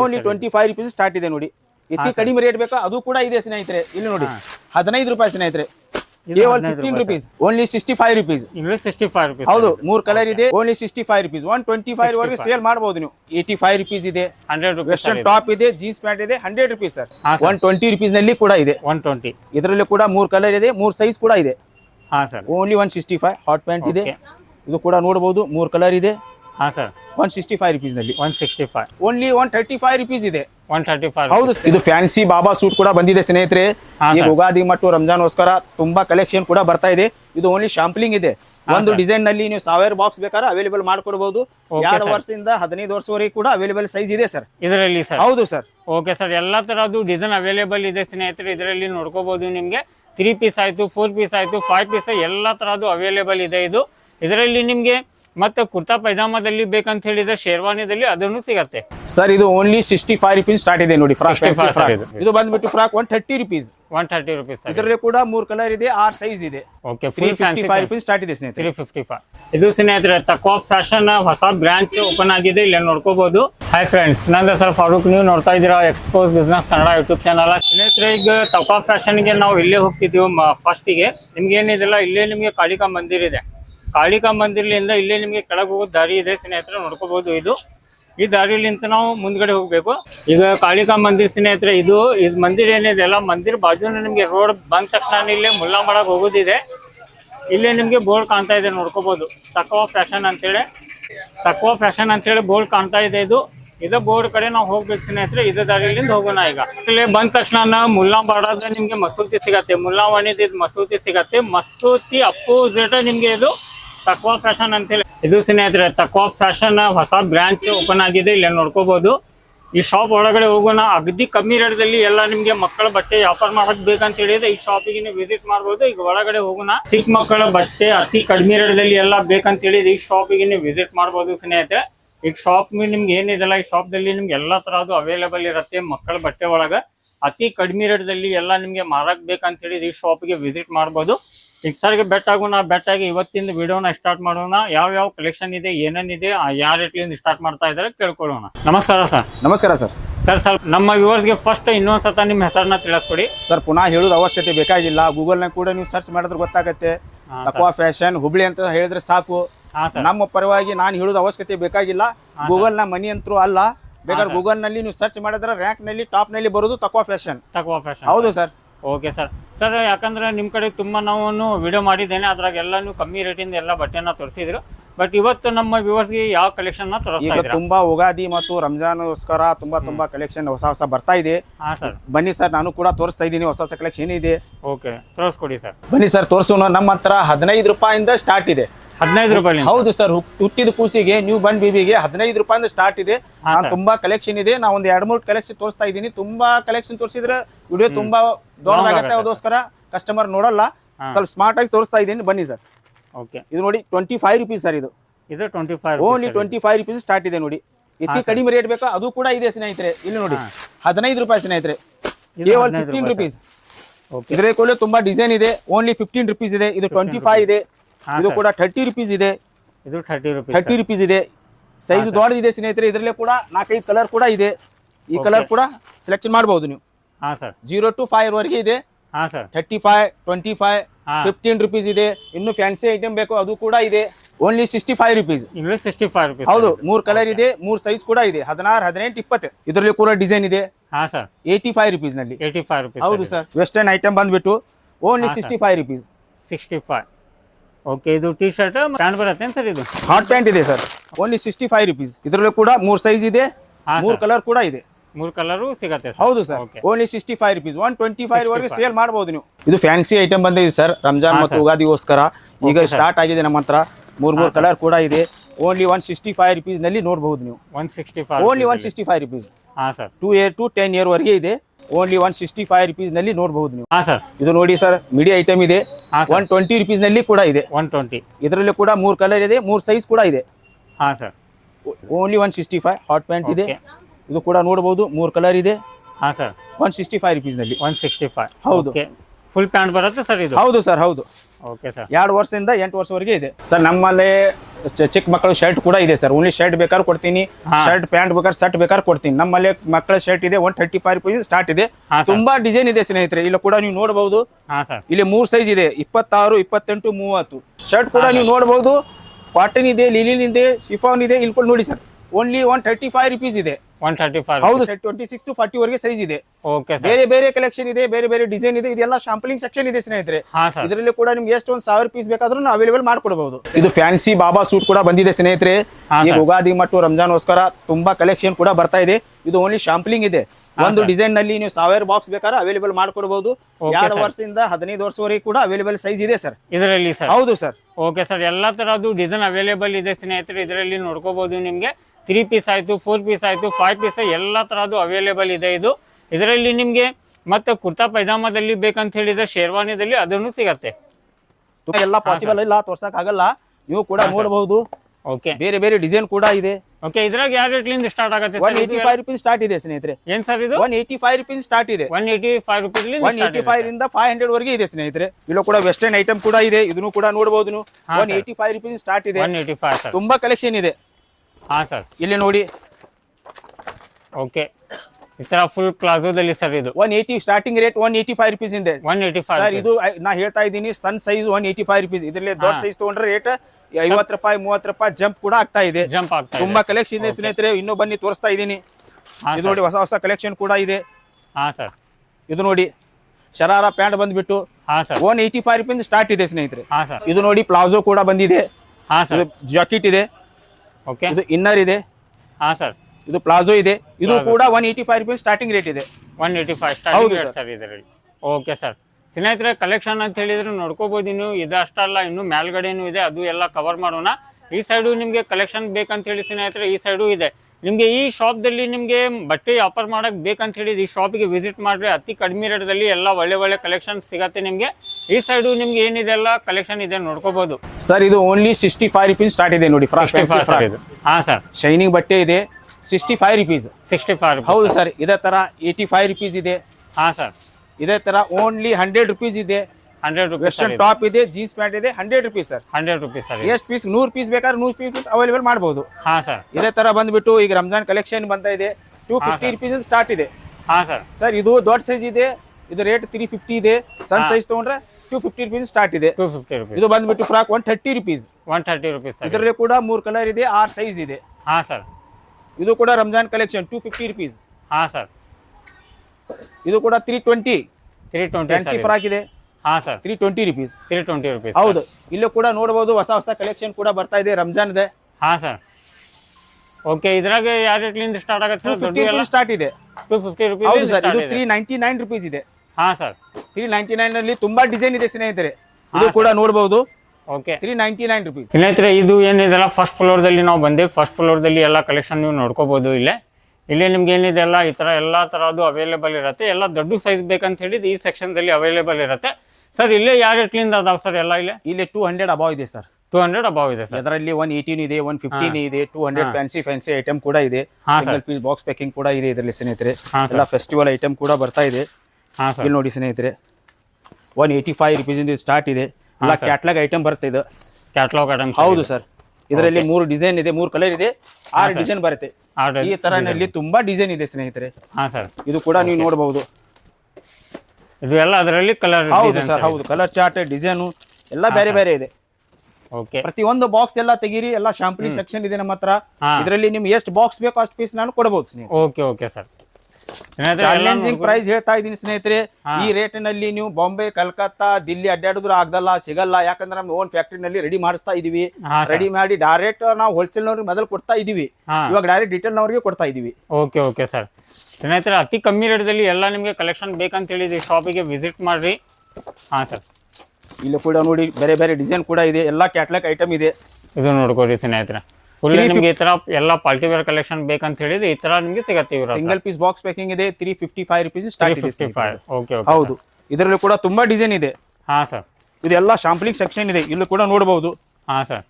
Only twenty five rupees start ಇದೆ ನೋಡಿ. ಇತಿ ಕಡಿಮೆ ರೇಟ್ ಬೇಕಾ? ಅದು ಕೂಡ ಇದೆ ಸ್ನೇಹಿತರೆ. ಇಲ್ಲಿ ನೋಡಿ. ಹದಿನೈದು ರೂಪಾಯಿ ಸ್ನೇಹಿತರೆ. ಕೇವಲ fifteen rupees only sixty five rupees sixty five rupees ಹೌದು ಮೂರ್ ಕಲರ್ ಇದೆ. Only sixty five rupees one twenty five ವರೆಗೆ ಸೇಲ್ ಮಾಡಬಹುದು ನೀವು. ಏಯ್ಟಿ ಫೈವ್ ರುಪೀಸ್ ಇದೆ ಹಂಡ್ರೆಡ್ ವೆಸ್ಟರ್ನ್ ಟಾಪ್ ಇದೆ. ಜೀನ್ಸ್ ಪ್ಯಾಂಟ್ ಇದೆ hundred rupees sir. One twenty ರುಪೀಸ್ನಲ್ಲಿ ಕೂಡ ಇದೆ. ಒನ್ ಟ್ವೆಂಟಿ ಇದರಲ್ಲಿ ಕೂಡ ಮೂರ್ ಕಲರ್ ಇದೆ ಮೂರ್ ಸೈಜ್ ಕೂಡ ಇದೆ. Only one sixty five hot pant ಇದೆ. ಇದು ಕೂಡ ನೋಡಬಹುದು ಮೂರ್ ಕಲರ್ ಇದೆ. ಹಾಂ sir. One sixty five ರುಪೀಸ್ನಲ್ಲಿ. One sixty five only one thirty five rupees ಇದೆ ಒನ್ ಥರ್ಟಿ ಫೈವ್ ಹೌದು ಇದು ಫ್ಯಾನ್ಸಿ ಬಾಬಾ ಸೂಟ್ ಕೂಡ ಬಂದಿದೆ ಸ್ನೇಹಿತರೆ. ಈ ಈಗ. ಉಗಾದಿ ಮತ್ತು ರಂಜಾನ್ಗೋಸ್ಕರ ತುಂಬಾ ಕಲೆಕ್ಷನ್ ಕೂಡ ಬರ್ತಾ ಇದೆ. ಇದು ಓನ್ಲಿ ಶಾಂಪ್ಲಿಂಗ್ ಇದೆ. ಒಂದು ಡಿಸೈನ್ನಲ್ಲಿ ನೀವು ಸಾವಿರ ಬಾಕ್ಸ್ ಬೇಕಾದ್ರೆ ಅವೈಲೇಬಲ್ ಮಾಡ್ಕೊಡಬಹುದು ಎರಡು. ವರ್ಷದಿಂದ ಹದಿನೈದು ವರ್ಷವರೆಗೆ ಕೂಡ ಅವೈಲೇಬಲ್ ಸೈಜ್ ಇದೆ ಸರ್ ಇದರಲ್ಲಿ ಸರ್. ಹೌದು ಸರ್ ಓಕೆ ಸರ್. ಎಲ್ಲಾ ತರದ್ದು ಡಿಸೈನ್ ಅವೈಲೇಬಲ್ ಇದೆ ಸ್ನೇಹಿತರೆ. ಇದರಲ್ಲಿ ನೋಡ್ಕೋಬಹುದು ನಿಮಗೆ. ತ್ರೀ ಪೀಸ್ ಆಯಿತು ಫೋರ್ ಪೀಸ್ ಆಯಿತು ಫೈವ್ ಪೀಸ್ ಎಲ್ಲಾ ತರದ್ದು ಅವೈಲೇಬಲ್ ಇದೆ ಇದು. ಇದರಲ್ಲಿ ನಿಮಗೆ ಮತ್ತೆ ಕುರ್ತಾ ಪೈಜಾಮದಲ್ಲಿ ಬೇಕಂತ ಹೇಳಿದ್ರೆ ಶೇರ್ವಾನಿದಲ್ಲಿ ಅದನ್ನು ಸಿಗತ್ತೆ. ಸರ್ ಇದು only sixty five rupees start ಇದೆ ನೋಡಿ ಫ್ರಾಕ್ 65 ಫ್ರಾಕ್ ಇದು. ಇದು ಬಂದ್ಬಿಟ್ಟು frock one thirty rupees one thirty rupees ಇದರಲ್ಲಿ ಕೂಡ ಮೂರ್ ಕಲರ್ ಇದೆ ಆರ್ ಸೈಜ್ ಇದೆ. Okay three full fifty fancy five rupees start ಇದೆ ಸ್ನೇಹಿತರೆ. ತ್ರೀ ಫಿಫ್ಟಿ ಫೈವ್ ಇದು ಸ್ನೇಹಿತರೆ ತಕ್ವಾ ಫ್ಯಾಷನ್ ಹೊಸ ಬ್ರಾಂಚ್ ಓಪನ್ ಆಗಿದೆ ಇಲ್ಲಿ ನೋಡ್ಕೋಬಹುದು ಹಾಯ್ ಫ್ರೆಂಡ್ಸ್ ನನ್ನ ಹೆಸರು ಫಾರೂಕ್ ನೀವು ನೋಡ್ತಾ ಇದೀರಾ expose business Kannada YouTube channel ಸ್ನೇಹಿತರೆ ಈಗ ತಕ್ವಾ ಫ್ಯಾಷನ್ಗೆ ನಾವು ಇಲ್ಲೇ ಹೋಗ್ತಿದ್ದೀವಿ ಫಸ್ಟಿಗೆ ನಿಮ್ಗೆ ಏನಿದೆಲ್ಲ ಇಲ್ಲೇ ನಿಮಗೆ ಕಾಳಿಕಾ ಮಂದಿರ್ ಇದೆ ಕಾಳಿಕಾ ಮಂದಿರ್ಲಿಂದ ಇಲ್ಲೇ ನಿಮಗೆ ಕೆಳಗೆ ಹೋಗೋ ದಾರಿ ಇದೆ, ಸ್ನೇಹಿತರೆ ನೋಡ್ಕೋಬಹುದು ಇದು. ಈ ದಾರಿಲಿಂತ ನಾವು ಮುಂದ್ಗಡೆ ಹೋಗ್ಬೇಕು. ಈಗ ಕಾಳಿಕಾ ಮಂದಿರ್ ಸ್ನೇಹಿತರೆ, ಇದು ಇದು ಮಂದಿರ ಏನಿದೆ, ಎಲ್ಲ ಮಂದಿರ್ ಬಾಜುನ ನಿಮ್ಗೆ ರೋಡ್ ಬಂದ ತಕ್ಷಣ ಇಲ್ಲೇ ಮುಲ್ಲಾ ಮಾಡಕ್ ಹೋಗೋದಿದೆ. ಇಲ್ಲೇ ನಿಮಗೆ ಬೋರ್ಡ್ ಕಾಣ್ತಾ ಇದೆ ನೋಡ್ಕೋಬಹುದು ತಕ್ಕವ ಫ್ಯಾಷನ್ ಅಂತೇಳಿ. ತಕ್ಕವ ಫ್ಯಾಷನ್ ಅಂತೇಳಿ ಬೋರ್ಡ್ ಕಾಣ್ತಾ ಇದೆ ಇದು. ಇದು ಬೋರ್ಡ್ ಕಡೆ ನಾವು ಹೋಗ್ಬೇಕು ಸ್ನೇಹಿತರೆ, ಇದೇ ದಾರಿಲಿಂದ ಹೋಗೋಣ ಈಗ. ಇಲ್ಲಿ ಬಂದ ತಕ್ಷಣ ಮುಲ್ಲಾ ಬಾಡಾದ ನಿಮ್ಗೆ ಮಸೂತಿ ಸಿಗತ್ತೆ. ಮುಲ್ಲಾ ವಾಣಿದ ಇದು ಮಸೂತಿ ಸಿಗತ್ತೆ. ಮಸೂತಿ ಅಪೋಸಿಟ್ ನಿಮ್ಗೆ ಇದು. ತಕ್ವಾ ಫ್ಯಾಷನ್ ಅಂತೇಳಿ. ಇದು ಸ್ನೇಹಿತರೆ ತಕ್ವಾ ಫ್ಯಾಷನ್ ಹೊಸ ಬ್ರಾಂಚ್ ಓಪನ್ ಆಗಿದೆ, ಇಲ್ಲಿ ನೋಡ್ಕೋಬಹುದು ಈ ಶಾಪ್ ಒಳಗಡೆ ಹೋಗೋಣ, ಅಗದಿ ಕಮ್ಮಿ ರೇಟ್ದಲ್ಲಿ ಎಲ್ಲ ನಿಮ್ಗೆ ಮಕ್ಕಳ ಬಟ್ಟೆ ವ್ಯಾಪಾರ ಮಾಡಕ್ ಬೇಕಂತ ಹೇಳಿದ್ರೆ ಈ ಶಾಪಿಗೆ ನೀವು ವಿಸಿಟ್ ಮಾಡ್ಬೋದು. ಈಗ ಒಳಗಡೆ ಹೋಗೋಣ. ಚಿಕ್ಕ ಮಕ್ಕಳ ಬಟ್ಟೆ ಅತಿ ಕಡಿಮೆ ರೇಟ್ದಲ್ಲಿ ಎಲ್ಲ ಬೇಕಂತ ಹೇಳಿದ್ರೆ ಈ ಶಾಪಿಗೆ ನೀವು ವಿಸಿಟ್ ಮಾಡ್ಬೋದು ಸ್ನೇಹಿತರೆ. ಈಗ ಶಾಪ್ ನಿಮ್ಗೆ ಏನಿದೆಲ್ಲ ಈ ಶಾಪ್ ದಲ್ಲಿ ನಿಮ್ಗೆ ಎಲ್ಲಾ ತರಹದ್ದು ಅವೈಲೇಬಲ್ ಇರುತ್ತೆ ಮಕ್ಕಳ ಬಟ್ಟೆ ಒಳಗ. ಅತಿ ಕಡಿಮೆ ರೇಟ್ದಲ್ಲಿ ಎಲ್ಲ ನಿಮ್ಗೆ ಮಾರಕ್ ಬೇಕಂತ ಹೇಳಿದ್ರೆ ಈ ಶಾಪಿಗೆ ವಿಸಿಟ್ ಮಾಡ್ಬೋದು. ಈಗ ಸರ್ಗೆ ಬೆಟ್ ಆಗೋಣ ಬೆಟ್ ಆಗಿ ಇವತ್ತಿಂದ ವಿಡಿಯೋನ ಸ್ಟಾರ್ಟ್ ಮಾಡೋಣ. ಯಾವ ಯಾವ ಕಲೆಕ್ಷನ್ ಇದೆ ಏನೇನಿದೆ ಯಾವ ರೇಟ್ಲಿಂದ ಸ್ಟಾರ್ಟ್ ಮಾಡ್ತಾ ಇದ್ದಾರೆ ಕೇಳ್ಕೊಳ್ಳೋಣ. ನಮಸ್ಕಾರ ಸರ್ ನಮಸ್ಕಾರ ಸರ್ ಸರ್ ಸರ್ ನಮ್ಮ ವ್ಯೂವರ್ಸ್ಗೆ ಫಸ್ಟ್ ಇನ್ನೊಂದು ಸತ ನಿಮ್ಮ ಹೆಸರನ್ನ ತಿಳಿಸ್ಕೊಡಿ. ಸರ್ ಪುನಃ ಹೇಳೋದು ಅವಶ್ಯಕತೆ ಬೇಕಾಗಿಲ್ಲ. ಗೂಗಲ್ನಾಗ ಕೂಡ ನೀವು ಸರ್ಚ್ ಮಾಡಿದ್ರೆ ಗೊತ್ತಾಗತ್ತೆ. ತಕ್ವಾ ಫ್ಯಾಷನ್ ಹುಬ್ಳಿ ಅಂತ ಹೇಳಿದ್ರೆ ಸಾಕು. ನಮ್ಮ ಪರವಾಗಿ ನಾನು ಹೇಳೋದು ಅವಶ್ಯಕತೆ ಬೇಕಾಗಿಲ್ಲ. ಗೂಗಲ್ನ ಮನಿ ಅಂತರೂ ಅಲ್ಲ ಬೇಕಾದ್ರೆ ಗೂಗಲ್ನಲ್ಲಿ ನೀವು ಸರ್ಚ್ ಮಾಡಿದ್ರೆ ರ್ಯಾಂಕ್ನಲ್ಲಿ ಟಾಪ್ನಲ್ಲಿ ಬರೋದು ತಕ್ವಾ ಫ್ಯಾಷನ್ ತಕ್ವಾ ಫ್ಯಾಷನ್ ಹೌದು ಸರ್ ಓಕೆ ಸರ್ ಸರ್ ಯಾಕಂದ್ರೆ ನಿಮ್ಮ ಕಡೆ ತುಂಬ ನಾವು ವಿಡಿಯೋ ಮಾಡಿದ್ದೇನೆ ಅದ್ರಾಗ ಎಲ್ಲ ನೀವು ಕಮ್ಮಿ ರೇಟಿಂದ ಎಲ್ಲ ಬಟ್ಟೆನ ತೋರಿಸಿದ್ರು. ಬಟ್ ಇವತ್ತು ನಮ್ಮ ವ್ಯೂವರ್ಸ್ಗೆ ಯಾವ ಕಲೆಕ್ಷನ್ ಈಗ ತುಂಬಾ ಉಗಾದಿ ಮತ್ತು ರಂಜಾನ್ಗೋಸ್ಕರ ತುಂಬಾ ತುಂಬಾ ಕಲೆಕ್ಷನ್ ಹೊಸ ಹೊಸ ಬರ್ತಾ ಇದೆ. ಸರ್ ಬನ್ನಿ ಸರ್ ನಾನು ಕೂಡ ತೋರಿಸ್ತಾ ಇದ್ದೀನಿ ಹೊಸ ಹೊಸ ಕಲೆಕ್ಷನ್ ಇದೆ. ಓಕೆ ತೋರಿಸ್ಕೊಡಿ ಸರ್ ಬನ್ನಿ ಸರ್ ತೋರಿಸೋಣ. ನಮ್ಮ ಹತ್ರ ಹದಿನೈದು ರೂಪಾಯಿಂದ ಸ್ಟಾರ್ಟ್ ಇದೆ. ಹದಿನೈದು ರೂಪಾಯಿ ಹೌದು ಸರ್ ಹುಟ್ಟಿದ ಕೂಸಿಗೆ ನ್ಯೂ ಬನ್ ಬಿಬಿಗೆ ಹದಿನೈದು ರೂಪಾಯಿಂದ ಸ್ಟಾರ್ಟ್ ಇದೆ. ತುಂಬಾ ಕಲೆಕ್ಷನ್ ಇದೆ. ನಾ ಒಂದ್ ಎರಡ್ ಮೂರು ಕಲೆಕ್ಷನ್ ತೋರಿಸ್ತಾ ಇದ್ದೀನಿ. ತುಂಬಾ ಕಲೆಕ್ಷನ್ ತೋರಿಸಿದ್ರೆ ವಿಡಿಯೋ ತುಂಬಾ ದೊಡ್ಡದಾಗತ್ತೆ ಅದೋಸ್ಕರ. ಕಸ್ಟಮರ್ ನೋಡಲ್ಲ. ಸ್ವಲ್ಪ ಸ್ಮಾರ್ಟ್ ಆಗಿ ತೋರಿಸ್ತಾ ಇದ್ದೀನಿ. ಬನ್ನಿ ಸರ್. ಓಕೆ ಇದು ನೋಡಿ ಟ್ವೆಂಟಿ ಫೈವ್ ರುಪೀಸ್ ಸರ್ ಇದು. ಇದು twenty five only twenty five rupees start ಇದೆ ನೋಡಿ. ಇತಿ ಕಡಿಮೆ ರೇಟ್ ಬೇಕಾ? ಅದು ಕೂಡ ಇದೆ ಸ್ನೇಹಿತರೆ. ಇಲ್ಲಿ ನೋಡಿ. ಹದಿನೈದು ರೂಪಾಯಿ ಸ್ನೇಹಿತರೆ. ಕೇವಲ 15 ಫಿಫ್ಟೀನ್ ರುಪೀಸ್ ಇದ್ರೆ ಕೂಡ ತುಂಬಾ ಡಿಸೈನ್ ಇದೆ. ಓನ್ಲಿ ಫಿಫ್ಟೀನ್ ರುಪೀಸ್ ಇದೆ. ಇದು ಟ್ವೆಂಟಿ ಫೈವ್ ಇದೆ. ಇದು ಕೂಡ ಥರ್ಟಿ ರುಪೀಸ್ ಇದೆ. ಇದು ಥರ್ಟಿ ರುಪೀಸ್ ಥರ್ಟಿ ರುಪೀಸ್ ಇದೆ. ಸೈಜ್ ದೊಡ್ಡದಿದೆ ಸ್ನೇಹಿತರೆ ಇದರಲ್ಲೇ ಕೂಡ ನಾಲ್ಕೈದು ಕಲರ್ ಕೂಡ ಇದೆ. ಈ ಕಲರ್ ಕೂಡ ಸೆಲೆಕ್ಷನ್ ಮಾಡಬಹುದು ನೀವು. ಹಾಂ ಸರ್. ಜೀರೋ ಟು ಫೈವ್ ವರೆಗೆ ಇದೆ. ಹಾಂ sir. Thirty five twenty five fifteen rupees ಇದೆ. ಇನ್ನು ಫ್ಯಾನ್ಸಿ ಐಟಮ್ ಬೇಕು ಅದು ಕೂಡ ಇದೆ. Only sixty five rupees sixty five rupees ಹೌದು ಮೂರ್ ಕಲರ್ ಇದೆ ಮೂರ್ ಸೈಜ್ ಕೂಡ ಇದೆ. ಹದಿನಾರು ಹದಿನೆಂಟು ಇಪ್ಪತ್ತು. ಇದರಲ್ಲಿ ಕೂಡ ಡಿಸೈನ್ ಇದೆ. ಹಾಂ ಸರ್. ಏಯ್ಟಿ ಫೈವ್ ರುಪೀಸ್ನಲ್ಲಿ. ಏಯ್ಟಿ ಫೈವ್ ರುಪೀಸ್ ಹೌದು ಸರ್ ವೆಸ್ಟರ್ನ್ ಐಟಮ್ ಬಂದ್ಬಿಟ್ಟು only sixty five rupees sixty five okay ಇದು ಟಿ ಶರ್ಟ್ ಪ್ಯಾಂಟ್ ಬರುತ್ತೆ ಸರ್ ಇದು? ಹಾಟ್ ಪ್ಯಾಂಟ್ ಇದೆ sir only sixty five rupees ಇದರಲ್ಲೂ ಕೂಡ ಮೂರ್ ಸೈಜ್ ಇದೆ ಮೂರ್ ಕಲರ್ ಕೂಡ ಇದೆ. ಮೂರು ಕಲರು ಸಿಗತ್ತೆ ಹೌದು sir. Only sixty five rupees one twenty five ವರೆಗೆ ಸೇಲ್ ಮಾಡಬಹುದು ನೀವು. ಇದು ಫ್ಯಾನ್ಸಿ ಐಟಮ್ ಬಂದಿದೆ ಸರ್ ರಂಜಾನ್ ಮತ್ತು. ಉಗಾದಿಗೋಸ್ಕರ. ಈಗ ಸ್ಟಾರ್ಟ್ ಆಗಿದೆ ನಮ್ಮ ಹತ್ರ. ಮೂರ್ ಮೂರ್ ಕಲರ್ ಕೂಡ ಇದೆ. ಓನ್ಲಿ ಒನ್ ಸಿಕ್ಸ್ಟಿ ಫೈವ್ ರುಪೀಸ್ನಲ್ಲಿ ನೋಡಬಹುದು ನೀವು. One sixty five only one sixty five rupees ಹಾಂ sir. Two year to ten year ವರೆಗೆ ಇದೆ. ಓನ್ಲಿ ಒನ್ ಸಿಕ್ಸ್ಟಿ ಫೈವ್ ರುಪೀಸ್ನಲ್ಲಿ ನೋಡಬಹುದು ನೀವು. ಹಾಂ ಸರ್. ಇದು ನೋಡಿ ಸರ್ ಮಿಡಿ ಐಟಮ್ ಇದೆ. ಒನ್ ಟ್ವೆಂಟಿ ರುಪೀಸ್ನಲ್ಲಿ ಕೂಡ ಇದೆ. ಒನ್ ಟ್ವೆಂಟಿ ಇದರಲ್ಲಿ ಕೂಡ ಮೂರು ಕಲರ್ ಇದೆ ಮೂರು ಸೈಜ್ ಕೂಡ ಇದೆ. ಹಾಂ sir. Only one sixty five hot pant ಇದೆ ಇದು ಕೂಡ ನೋಡಬಹುದು ಮೂರು ಕಲರ್ ಇದೆ. ಹಾಂ ಸರ್. ಒನ್ ಸಿಕ್ಸ್ಟಿ ಫೈವ್ ರುಪೀಸ್ನಲ್ಲಿ. ಒನ್ ಸಿಕ್ಸ್ಟಿ ಫೈವ್ ಹೌದು. ಫುಲ್ ಪ್ಯಾಂಟ್ ಬರುತ್ತೆ ಸರ್ ಇದು? ಹೌದು ಸರ್ ಹೌದು. ಓಕೆ ಸರ್ ಎರಡು ವರ್ಷದಿಂದ ಎಂಟು ವರ್ಷವರೆಗೆ ಇದೆ. ಸರ್ ನಮ್ಮಲ್ಲಿ ಚ- ಚಿಕ್ಕ ಮಕ್ಕಳು ಶರ್ಟ್ ಕೂಡ ಇದೆ ಸರ್ ಓನ್ಲಿ ಶರ್ಟ್ ಬೇಕಾದ್ರೆ ಕೊಡ್ತೀನಿ. ಶರ್ಟ್ ಪ್ಯಾಂಟ್ ಬೇಕಾದ್ರೆ ಶರ್ಟ್ ಬೇಕಾದ್ರೆ ಕೊಡ್ತೀನಿ. ನಮ್ಮಲ್ಲಿ ಮಕ್ಕಳ ಶರ್ಟ್ ಇದೆ one thirty five rupees start ಇದೆ. ಹಾ, ಸರ್. ತುಂಬಾ ಡಿಸೈನ್ ಇದೆ ಸ್ನೇಹಿತರೆ. ಇಲ್ಲ ಕೂಡ ನೀವು ನೋಡಬಹುದು ಹಾಂ ಸರ್ ಇಲ್ಲಿ ಮೂರ್ ಸೈಜ್ ಇದೆ ಇಪ್ಪತ್ತಾರು ಇಪ್ಪತ್ತೆಂಟು ಮೂವತ್ತು. ಶರ್ಟ್ ಕೂಡ ನೀವು ನೋಡಬಹುದು ಕಾಟನ್ ಇದೆ ಲಿಲಿನ್ ಇದೆ ಶಿಫಾನ್ ಇದೆ ಇಲ್ಲಿ ಕೂಡ ನೋಡಿ sir only one thirty five rupees ಇದೆ. ಒನ್ ತರ್ಟಿ ಫೈವ್ ಹೌದು ಟ್ವೆಂಟಿ ಸಿಕ್ಸ್ ಟು ಫಾರ್ಟಿ ವರೆಗೆ ಸೈಜ್ ಇದೆ. ಓಕೆ ಬೇರೆ ಬೇರೆ ಕಲೆಕ್ಷನ್ ಇದೆ ಬೇರೆ ಬೇರೆ ಡಿಸೈನ್ ಇದೆ ಇದೆಲ್ಲ ಶಾಂಪಲಿಂಗ್ ಸೆಕ್ಷನ್ ಇದೆ ಸ್ನೇಹಿತರೆ. ಇದರಲ್ಲಿ ಕೂಡ ನಿಮ್ಗೆ ಎಷ್ಟು ಒಂದು ಸಾವಿರ ಪೀಸ್ ಬೇಕಾದ್ರೂ ಅವೈಲೇಬಲ್ ಮಾಡ್ಕೊಡಬಹುದು ಇದು ಫ್ಯಾನ್ಸಿ ಬಾಬಾ ಸೂಟ್ ಕೂಡ ಬಂದಿದೆ ಸ್ನೇಹಿತರೆ. ಈಗ. ಉಗಾದಿ ಮತ್ತು ರಂಜಾನ್ಗೋಸ್ಕರ ತುಂಬಾ ಕಲೆಕ್ಷನ್ ಕೂಡ ಬರ್ತಾ ಇದೆ. ಇದು ಓನ್ಲಿ ಶಾಂಪಲಿಂಗ್ ಇದೆ. ಒಂದು ಡಿಸೈನ್ನಲ್ಲಿ ನೀವು ಸಾವಿರ ಬಾಕ್ಸ್ ಬೇಕಾದ್ರೆ ಅವೈಲೇಬಲ್ ಮಾಡ್ಕೊಡಬಹುದು ಎರಡು. ವರ್ಷದಿಂದ ಹದಿನೈದು ವರ್ಷವರೆಗೆ ಕೂಡ ಅವೈಲೇಬಲ್ ಸೈಜ್ ಇದೆ ಸರ್ ಇದರಲ್ಲಿ ಸರ್ ಹೌದು ಸರ್ ಓಕೆ ಸರ್ ಎಲ್ಲಾ ತರದ್ದು ಡಿಸೈನ್ ಅವೈಲೇಬಲ್ ಇದೆ ಸ್ನೇಹಿತರೆ. ಇದರಲ್ಲಿ ನೋಡ್ಕೋಬಹುದು ನಿಮಗೆ. ತ್ರೀ ಪೀಸ್ ಆಯಿತು ಫೋರ್ ಪೀಸ್ ಆಯಿತು ಫೈವ್ ಪೀಸ್ ಎಲ್ಲ ಥರದ್ದು ಅವೈಲೇಬಲ್ ಇದೆ ಇದು. ಇದರಲ್ಲಿ ನಿಮಗೆ ಮತ್ತೆ ಕುರ್ತಾ ಪೈಜಾಮದಲ್ಲಿ ಬೇಕಂತ ಹೇಳಿದ್ರೆ ಶೇರ್ವಾನಿದಲ್ಲಿ ಅದನ್ನು ಸಿಗತ್ತೆ. ಎಲ್ಲ ಪಾಸಿಬಲ್ ಇಲ್ಲ ತೋರ್ಸಕ್ ಆಗಲ್ಲ. ನೀವು ಕೂಡ ನೋಡಬಹುದು. ಓಕೆ. ಬೇರೆ ಬೇರೆ ಡಿಸೈನ್ ಕೂಡ ಇದೆ. ಓಕೆ ಇದ್ರಾಗ ಯಾವ ರೇಟ್ಲಿಂದ ಸ್ಟಾರ್ಟ್ ಆಗುತ್ತೆ one eighty five rupees start ಇದೆ ಸ್ನೇಹಿತರೆ. ಏನ್ ಸರ್ ಇದು? One eighty five rupees start ಇದೆ one eighty five rupees one eighty five ಇಂದ ಫೈವ್ ಹಂಡ್ರೆಡ್ ವರೆಗೆ ಇದೆ ಸ್ನೇಹಿತರೆ. ಇಲ್ಲೂ ಕೂಡ ವೆಸ್ಟರ್ನ್ ಐಟಮ್ ಕೂಡ ಇದೆ. ಇದನ್ನು ಕೂಡ ನೋಡಬಹುದು one eighty five rupees start ಇದೆ. ಒನ್ ಏಯ್ಟಿ ಫೈವ್ ತುಂಬಾ ಕಲೆಕ್ಷನ್ ಇದೆ. ಹಾ ಸರ್. ಇಲ್ಲಿ ನೋಡಿ. ಓಕೆ. ಈ ತರ ಫುಲ್ ಪ್ಲಾಜೋದಲ್ಲಿ ಸರ್ ಇದು. One eighty starting rate one eighty five rupees ಇದೆ ಒನ್ ಏಯ್ಟಿ ಸರ್ ಫೈವ್ ಇದು ಐ- ನಾ ಹೇಳ್ತಾ ಇದ್ದೀನಿ ಸನ್ size one eighty five rupees ಇದರಲ್ಲಿ ದೊಡ್ಡ ಸೈಜ್ ತಗೊಂಡ್ರೆ ರೇಟ್ ಐವತ್ತು ರೂಪಾಯಿ ಮೂವತ್ತು ರೂಪಾಯಿ ಜಂಪ್ ಕೂಡ ಆಗ್ತಾ ಇದೆ. ಜಂಪ್ ಆಗ್ತಾ ತುಂಬಾ ಕಲೆಕ್ಷನ್ ಇದೆ ಸ್ನೇಹಿತರೆ ಇನ್ನೂ ಬನ್ನಿ ತೋರಿಸ್ತಾ ಇದ್ದೀನಿ. ಹಾ ಇದು ನೋಡಿ ಹೊಸ ಹೊಸ ಕಲೆಕ್ಷನ್ ಕೂಡ ಇದೆ. ಹಾ ಸರ್. ಇದು ನೋಡಿ ಶರಾರ ಪ್ಯಾಂಟ್ ಬಂದ್ಬಿಟ್ಟು ಹಾ sir. One eighty five rupees start ಇದೆ ಸ್ನೇಹಿತರೆ. ಹಾ ಸರ್. ಇದು ನೋಡಿ ಪ್ಲಾಜೋ ಕೂಡ ಬಂದಿದೆ. ಹಾ ಸರ್. ಜಾಕೆಟ್ ಇದೆ. ಓಕೆ ಇದು ಇನ್ನರ್ ಇದೆ. ಹಾ ಸರ್ ಇದು ಪ್ಲಾಜೋ ಇದೆ. ಇದು ಕೂಡ one eighty five rupees starting rate ಇದೆ. One eighty five starting rate sir ಇದರಲ್ಲಿ. ಓಕೆ ಸರ್ ಸ್ನೇಹಿತರೆ ಕಲೆಕ್ಷನ್ ಅಂತ ಹೇಳಿದ್ರೆ ನೋಡ್ಕೋಬಹುದು ನೀವು. ಇದಷ್ಟಲ್ಲ ಇನ್ನು ಮೇಲ್ಗಡೆನೂ ಇದೆ. ಅದು ಎಲ್ಲ ಕವರ್ ಮಾಡೋಣ. ಈ ಸೈಡು ನಿಮಗೆ ಕಲೆಕ್ಷನ್ ಬೇಕಂತ ಹೇಳಿ ಸ್ನೇಹಿತರೆ ಈ ಸೈಡು ಇದೆ. ನಿಮಗೆ ಈ ಶಾಪ್ದಲ್ಲಿ ನಿಮಗೆ ಬಟ್ಟೆ ಆಫರ್ ಮಾಡಕ್ ಬೇಕಂತ ಹೇಳಿ ಈ ಶಾಪಿಗೆ ವಿಸಿಟ್ ಮಾಡ್ರಿ ಅತಿ ಕಡಿಮೆ ರೇಟ್ದಲ್ಲಿ ಎಲ್ಲ ಒಳ್ಳೆ ಒಳ್ಳೆ ಕಲೆಕ್ಷನ್ ಸಿಗತ್ತೆ ನಿಮಗೆ. ಈ ಸೈಡು ನಿಮ್ಗೆ ಏನಿದೆ ಎಲ್ಲ ಕಲೆಕ್ಷನ್ ಇದೆ ನೋಡ್ಕೋಬಹುದು ಸರ್ ಇದು only sixty five rupees start ಇದೆ ನೋಡಿ ಹಾಂ ಸರ್ ಶೈನಿಂಗ್ ಬಟ್ಟೆ ಇದೆ sixty five rupees sixty five ಹೌದು ಸರ್ ಇದೇ ತರ ಏಯ್ಟಿ ಫೈವ್ ರುಪೀಸ್ ಇದೆ. ಹಾಂ ಸರ್ ಇದೇ ತರ ಓನ್ಲಿ ಹಂಡ್ರೆಡ್ ರುಪೀಸ್ ಇದೆ. ಹಂಡ್ರೆಡ್ ರುಪೀಸ್ ವೆಸ್ಟರ್ನ್ ಟಾಪ್ ಇದೆ ಜೀನ್ಸ್ ಪ್ಯಾಂಟ್ ಇದೆ hundred rupees sir hundred rupees sir ಎಷ್ಟು ಪೀಸ್ ನೂರು ಪೀಸ್ ಬೇಕಾದ್ರೆ ನೂರು ಪೀಸ್ ಅವೈಲೇಬಲ್ ಮಾಡಬಹುದು ಹಾಂ ಸರ್ ಇದೇ ತರ ಬಂದ್ಬಿಟ್ಟು ಈಗ ರಂಜಾನ್ ಕಲೆಕ್ಷನ್ ಬಂತ ಇದೆ. ಟೂ ಫಿಫ್ಟಿ ರುಪೀಸ್ ಸ್ಟಾರ್ಟ್ ಇದೆ. ಹಾಂ ಸರ್ ಸರ್ ಇದು ದೊಡ್ಡ ಸೈಜ್ ಇದೆ. ಇದು ರೇಟ್ ತ್ರೀ ಫಿಫ್ಟಿ ಇದೆ. ಸಣ್ಣ ಸೈಜ್ ತಗೊಂಡ್ರೆ ಟೂ ಫಿಫ್ಟಿ ರುಪೀಸ್ ಸ್ಟಾರ್ಟ್ ಇದೆ. ಟೂ ಫಿಫ್ಟಿ ರುಪೀಸ್ ಇದು ಬಂದ್ಬಿಟ್ಟು frock one thirty rupees one thirty rupees ಇದರಲ್ಲಿ ಕೂಡ ಮೂರು ಕಲರ್ ಇದೆ ಆರ್ ಸೈಜ್ ಇದೆ. ಹಾಂ ಸರ್ ಇದು ಕೂಡ Ramzan collection two fifty rupees ಹಾಂ ಸರ್ ಇದು ಕೂಡ three twenty three twenty frock ಇದೆ. ಹಾಂ sir. Three twenty rupees three twenty rupees ಹೌದು. ಇಲ್ಲೂ ಕೂಡ ನೋಡಬಹುದು ಹೊಸ ಹೊಸ ಕಲೆಕ್ಷನ್ ಕೂಡ ಬರ್ತಾ ಇದೆ ರಂಜಾನ್ ಇದೆ. ಹಾ ಸರ್. ಓಕೆ ಇದ್ರಾಗ ಯಾವ ರೇಟ್ಲಿಂದ ಸ್ಟಾರ್ಟ್ ಆಗುತ್ತೆ ಸರ್? ದೊಡ್ಡ ಎಲ್ಲ? ಸ್ಟಾರ್ಟ್ ಇದೆ. ಟೂ ಫಿಫ್ಟಿ ಹೌದು ಸರ್ ಇದು ತ್ರೀ ನೈಂಟಿ ನೈನ್ ರುಪೀಸ್ ಇದೆ. ಹಾ ಸರ್. ತ್ರೀ ನೈಂಟಿ ನೈನ್ ಅಲ್ಲಿ ತುಂಬಾ ಡಿಸೈನ್ ಇದೆ ಸ್ನೇಹಿತರೆ. ಇದು ಕೂಡ ನೋಡಬಹುದು okay three ninety nine rupees ಸ್ನೇಹಿತರೆ ಇದು ಏನಿದೆಲ್ಲ ಫಸ್ಟ್ ಫ್ಲೋರ್ದಲ್ಲಿ ನಾವು ಬಂದೇವೆ. ಫಸ್ಟ್ ಫ್ಲೋರ್ದಲ್ಲಿ ಎಲ್ಲ ಕಲೆಕ್ಷನ್ ನೀವು ನೋಡ್ಕೋಬೋದು ಇಲ್ಲೇ. ಇಲ್ಲೇ ನಿಮ್ಗೆ ಏನಿದೆ ಎಲ್ಲ ಈ ತರ ಎಲ್ಲ ಥರದ್ದು ಅವೈಲೇಬಲ್ ಇರುತ್ತೆ. ಎಲ್ಲ ದೊಡ್ಡ ಸೈಜ್ ಬೇಕಂತ ಹೇಳಿದ್ ಈ ಸೆಕ್ಷನ್ ದಲ್ಲಿ ಅವೈಲೇಬಲ್ ಇರುತ್ತೆ. ಸರ್ ಇಲ್ಲೇ ಯಾವ ರೇಟ್ಲಿಂದ ಅದಾವ ಸರ್ ಎಲ್ಲ ಇಲ್ಲೇ? ಇಲ್ಲಿ ಟೂ ಹಂಡ್ರೆಡ್ ಅಬಾವ್ ಇದೆ ಸರ್. ಟೂ ಹಂಡ್ರೆಡ್ ಅಬಾವ್ ಇದೆ ಸರ್. ಅದರಲ್ಲಿ ಒನ್ ಏಯ್ಟೀನ್ ಇದೆ ಒನ್ ಫಿಫ್ಟೀನ್ ಇದೆ two hundred fancy fancy item ಕೂಡ ಇದೆ. ಸಿಂಗಲ್ ಪೀಸ್ ಬಾಕ್ಸ್ ಪ್ಯಾಕಿಂಗ್ ಕೂಡ ಇದೆ ಇದರಲ್ಲಿ ಸ್ನೇಹಿತರೆ. ಎಲ್ಲ ಫೆಸ್ಟಿವಲ್ ಐಟಮ್ ಕೂಡ ಬರ್ತಾ ಇದೆ. ಇಲ್ಲಿ ನೋಡಿ ಸ್ನೇಹಿತರೆ. ಒನ್ ಏಯ್ಟಿ ಫೈವ್ ರುಪೀಸ್ ಇಂದ ಸ್ಟಾರ್ಟ್ ಇದೆ. ಎಲ್ಲ. ಕ್ಯಾಟ್ಲಾಗ್ ಐಟಮ್ ಬರ್ತಾ ಇದೆ. ಕ್ಯಾಟ್ಲಾಗ್ ಐಟಮ್ ಹೌದು ಸರ್. ಇದರಲ್ಲಿ ಮೂರು ಡಿಸೈನ್ ಇದೆ ಮೂರು ಕಲರ್ ಇದೆ. ಆರು ಡಿಸೈನ್ ಬರುತ್ತೆ. ಈ ತರನಲ್ಲಿ ತುಂಬಾ ಡಿಸೈನ್ ಇದೆ ಸ್ನೇಹಿತರೆ. ಇದು ಕೂಡ ನೀವು ನೋಡಬಹುದು ಇದು ಎಲ್ಲ ಅದರಲ್ಲಿ ಕಲರ್ ಹೌದು ಸರ್ ಹೌದು. ಕಲರ್ ಚಾರ್ಟ್ ಡಿಸೈನು ಎಲ್ಲ ಬೇರೆ ಬೇರೆ ಇದೆ. ಓಕೆ ಪ್ರತಿಯೊಂದು ಬಾಕ್ಸ್ ಎಲ್ಲ ತೆಗೀರಿ ಎಲ್ಲ ಶಾಂಪಲಿಂಗ್ ಸೆಕ್ಷನ್ ಇದೆ ನಮ್ಮ ಹತ್ರ. ಇದರಲ್ಲಿ ನಿಮ್ಗೆ ಎಷ್ಟು ಬಾಕ್ಸ್ ಬೇಕು ಅಷ್ಟು ಪೀಸ್ ನಾನು ಕೊಡಬಹುದು ಸ್ನೇಹಿತರೆ. Okay okay sir challenging price ಹೇಳ್ತಾ ಇದ್ದೀನಿ ಸ್ನೇಹಿತರೆ. ಈ ರೇಟ್ನಲ್ಲಿ ನೀವು ಬಾಂಬೆ ಕಲ್ಕತ್ತಾ ದಿಲ್ಲಿ ಅಡ್ಡಾಡಿದ್ರು ಆಗದಲ್ಲ ಸಿಗಲ್ಲ. ಯಾಕಂದ್ರೆ ನಮ್ಮ ಓನ್ ಫ್ಯಾಕ್ಟ್ರಿನಲ್ಲಿ ರೆಡಿ ಮಾಡಿಸ್ತಾ ಇದೀವಿ. ರೆಡಿ ಮಾಡಿ ಡೈರೆಕ್ಟ್ ನಾವು ಹೋಲ್ಸೇಲ್ ನವ್ರಿಗೆ ಮೊದಲು ಕೊಡ್ತಾ ಇದೀವಿ. ಇವಾಗ ಡೈರೆಕ್ಟ್ ರಿಟೇಲ್ ನವರಿಗೆ ಕೊಡ್ತಾ ಇದೀವಿ. ಓಕೆ ಓಕೆ ಸರ್ ಸ್ನೇಹಿತರೆ ಅತಿ ಕಮ್ಮಿ ರೇಟ್ದಲ್ಲಿ ಎಲ್ಲ ನಿಮಗೆ ಕಲೆಕ್ಷನ್ ಬೇಕಂತ ಹೇಳಿದ್ರಿ ಶಾಪಿಗೆ ವಿಸಿಟ್ ಮಾಡಿರಿ. ಹಾಂ ಸರ್ ಇಲ್ಲಿ ಕೂಡ ನೋಡಿ ಬೇರೆ ಬೇರೆ ಡಿಸೈನ್ ಕೂಡ ಇದೆ. ಎಲ್ಲ ಕ್ಯಾಟ್ಲಾಗ್ ಐಟಮ್ ಇದೆ. ಇದು ನೋಡ್ಕೊರಿ ಸ್ನೇಹಿತರೆ. ಫುಲ್ ನಿಮ್ಗೆ ಈ ಥರ ಎಲ್ಲ ಪಾರ್ಟಿ ವೇರ್ ಕಲೆಕ್ಷನ್ ಬೇಕಂತ ಹೇಳಿದ್ರೆ ಈ ಥರ ನಿಮಗೆ ಸಿಗತ್ತೆ ಇವರು ಸಿಂಗಲ್ ಪೀಸ್ ಬಾಕ್ಸ್ ಪ್ಯಾಕಿಂಗ್ ಇದೆ three fifty five rupees start fifty five okay okay ಹೌದು. ಇದರಲ್ಲಿ ಕೂಡ ತುಂಬಾ ಡಿಸೈನ್ ಇದೆ. ಹಾಂ ಸರ್ ಇದೆಲ್ಲ ಶಾಂಪ್ಲಿಂಗ್ ಸೆಕ್ಷನ್ ಇದೆ. ಇಲ್ಲೂ ಕೂಡ ನೋಡಬಹುದು ಹಾಂ ಸರ್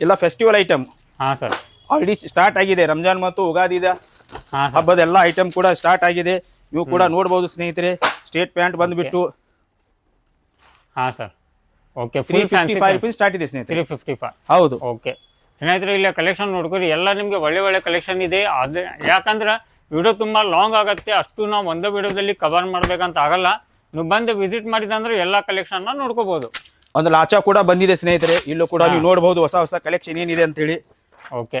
ಎಲ್ಲ ಫೆಸ್ಟಿವಲ್ ಐಟಮ್ ಹಾಂ ಸರ್ ಆಲ್ರೆಡಿ ಸ್ಟಾರ್ಟ್ ಆಗಿದೆ. ರಂಜಾನ್ ಮತ್ತು ಉಗಾದಿದ ಹಬ್ಬದ ಎಲ್ಲಾ ಐಟಮ್ ಕೂಡ ಸ್ಟಾರ್ಟ್ ಆಗಿದೆ. ನೀವು ಕೂಡ ನೋಡಬಹುದು ಸ್ನೇಹಿತರೆ. ಸ್ಟೇಟ್ ಪ್ಯಾಂಟ್ ಬಂದ್ಬಿಟ್ಟು ಹಾ sir. Okay three fifty five rupees start ಇದೆ ಸ್ನೇಹಿತರೆ. ತ್ರೀ ಫಿಫ್ಟಿ ಫೈವ್ ಹೌದು. ಓಕೆ ಸ್ನೇಹಿತರೆ ಇಲ್ಲಿ ಕಲೆಕ್ಷನ್ ನೋಡ್ಕೊರಿ. ಎಲ್ಲ ನಿಮಗೆ ಒಳ್ಳೆ ಒಳ್ಳೆ ಕಲೆಕ್ಷನ್ ಇದೆ. ಅದು ಯಾಕಂದ್ರೆ ವಿಡಿಯೋ ತುಂಬ ಲಾಂಗ್ ಆಗುತ್ತೆ. ಅಷ್ಟು ನಾವು ಒಂದೇ ವಿಡಿಯೋದಲ್ಲಿ ಕವರ್ ಮಾಡಬೇಕಂತ ಆಗಲ್ಲ. ನೀವು ಬಂದು ವಿಸಿಟ್ ಮಾಡಿದಂದ್ರೆ ಎಲ್ಲ ಕಲೆಕ್ಷನ್ನ ನೋಡ್ಕೋಬಹುದು ಒಂದು ಲಾಚಾ ಕೂಡ ಬಂದಿದೆ ಸ್ನೇಹಿತರೆ. ಇಲ್ಲೂ ಕೂಡ ನೀವು ನೋಡಬಹುದು ಹೊಸ ಹೊಸ ಕಲೆಕ್ಷನ್ ಏನಿದೆ ಅಂತ ಹೇಳಿ ಓಕೆ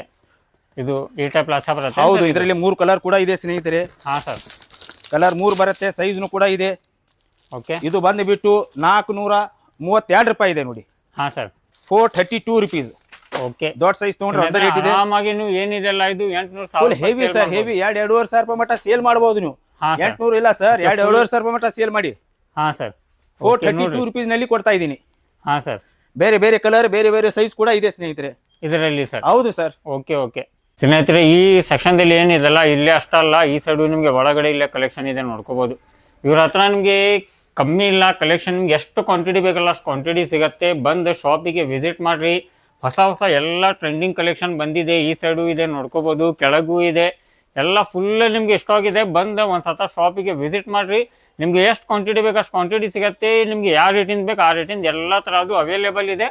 ಇದು ಈ ಟೈಪ್ ಬರುತ್ತೆ ಹೌದು ಇದರಲ್ಲಿ ಮೂರು ಕಲರ್ ಕೂಡ ಇದೆ ಸ್ನೇಹಿತರೆ. ಹಾ ಸರ್ ಕಲರ್ ಮೂರು ಬರುತ್ತೆ ಸೈಜ್ನು ಕೂಡ ಇದೆ. ಓಕೆ ಇದು ಬಂದುಬಿಟ್ಟು ನಾಲ್ಕು ನೂರ ಮೂವತ್ತೆರಡು ರೂಪಾಯಿ ಇದೆ ನೋಡಿ. ಹಾ sir four thirty two rupees okay ದೊಡ್ಡ ಸೈಜ್ ತೊಗೊಂಡ್ರೆ ಒಂದೇ ರೇಟ್ ಇದೆ. ಆರಾಮಾಗಿ ನೀವು ಏನಿದೆಲ್ಲ ಇದು ಎಂಟುನೂರು ಫುಲ್ ಸಾವಿರ ಹೆವಿ ಸರ್ ಹೆವಿ ಎರಡು ಎರಡೂವರೆ ಸಾವಿರ ರೂಪಾಯಿ ಮಟ್ಟ ಸೇಲ್ ಮಾಡಬಹುದು ನೀವು. ಎಂಟುನೂರು ಇಲ್ಲ ಸರ್ ಎರಡು ಎರಡೂವರೆ ಸಾವಿರ ರೂಪಾಯಿ ಮಟ್ಟ ಸೇಲ್ ಮಾಡಿ. ಹಾ ಸರ್ ಫೋರ್ ಥರ್ಟಿ ಟೂ ರುಪೀಸ್ನಲ್ಲಿ ಕೊಡ್ತಾ ಇದ್ದೀನಿ. ಹಾ ಸರ್ ಬೇರೆ ಬೇರೆ ಕಲರ್ ಬೇರೆ ಬೇರೆ ಸೈಜ್ ಕೂಡ ಇದೆ ಸ್ನೇಹಿತರೆ. ಇದರಲ್ಲಿ ಸರ್ ಹೌದು ಸರ್ ಓಕೆ ಓಕೆ ಸ್ನೇಹಿತರೆ, ಈ ಸೆಕ್ಷನ್ದಲ್ಲಿ ಏನಿದೆಲ್ಲ? ಇಲ್ಲೇ ಅಷ್ಟಲ್ಲ. ಈ ಸೈಡು ನಿಮಗೆ ಒಳಗಡೆ ಇಲ್ಲೇ ಕಲೆಕ್ಷನ್ ಇದೆ ನೋಡ್ಕೋಬೋದು. ಇವ್ರ ಹತ್ರ ನಿಮಗೆ ಕಮ್ಮಿ ಇಲ್ಲ. ಕಲೆಕ್ಷನ್ ನಿಮ್ಗೆ ಎಷ್ಟು ಕ್ವಾಂಟಿಟಿ ಬೇಕಲ್ಲ ಅಷ್ಟು ಕ್ವಾಂಟಿಟಿ ಸಿಗುತ್ತೆ. ಬಂದು ಶಾಪಿಗೆ ವಿಸಿಟ್ ಮಾಡಿರಿ. ಹೊಸ ಹೊಸ ಎಲ್ಲ ಟ್ರೆಂಡಿಂಗ್ ಕಲೆಕ್ಷನ್ ಬಂದಿದೆ. ಈ ಸೈಡು ಇದೆ ನೋಡ್ಕೋಬೋದು. ಕೆಳಗೂ ಇದೆ. ಎಲ್ಲ ಫುಲ್ ನಿಮ್ಗೆ ಎಷ್ಟಾಗಿದೆ ಬಂದು ಒಂದು ಸತ ಶಾಪಿಗೆ ವಿಸಿಟ್ ಮಾಡಿರಿ. ನಿಮಗೆ ಎಷ್ಟು ಕ್ವಾಂಟಿಟಿ ಬೇಕು ಅಷ್ಟು ಕ್ವಾಂಟಿಟಿ ಸಿಗುತ್ತೆ. ನಿಮಗೆ ಯಾವ ರೇಟಿಂದ ಬೇಕು ಆ ರೇಟಿಂದ ಎಲ್ಲ ಥರದ್ದು ಅವೈಲೇಬಲ್ ಇದೆ.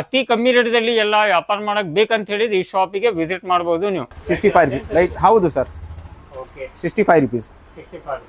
ಅತಿ ಕಮ್ಮಿ ರೇಟ್ದಲ್ಲಿ ಎಲ್ಲ ವ್ಯಾಪಾರ ಮಾಡಕ್ ಬೇಕಂತ ಹೇಳಿದ್ರೆ ಈ ಶಾಪಿಗೆ ವಿಸಿಟ್ ಮಾಡಬಹುದು ನೀವು. ಸಿಕ್ಸ್ಟಿ ಫೈವ್ ಲೈಟ್ ಹೌದು sir. Okay sixty five rupees sixty five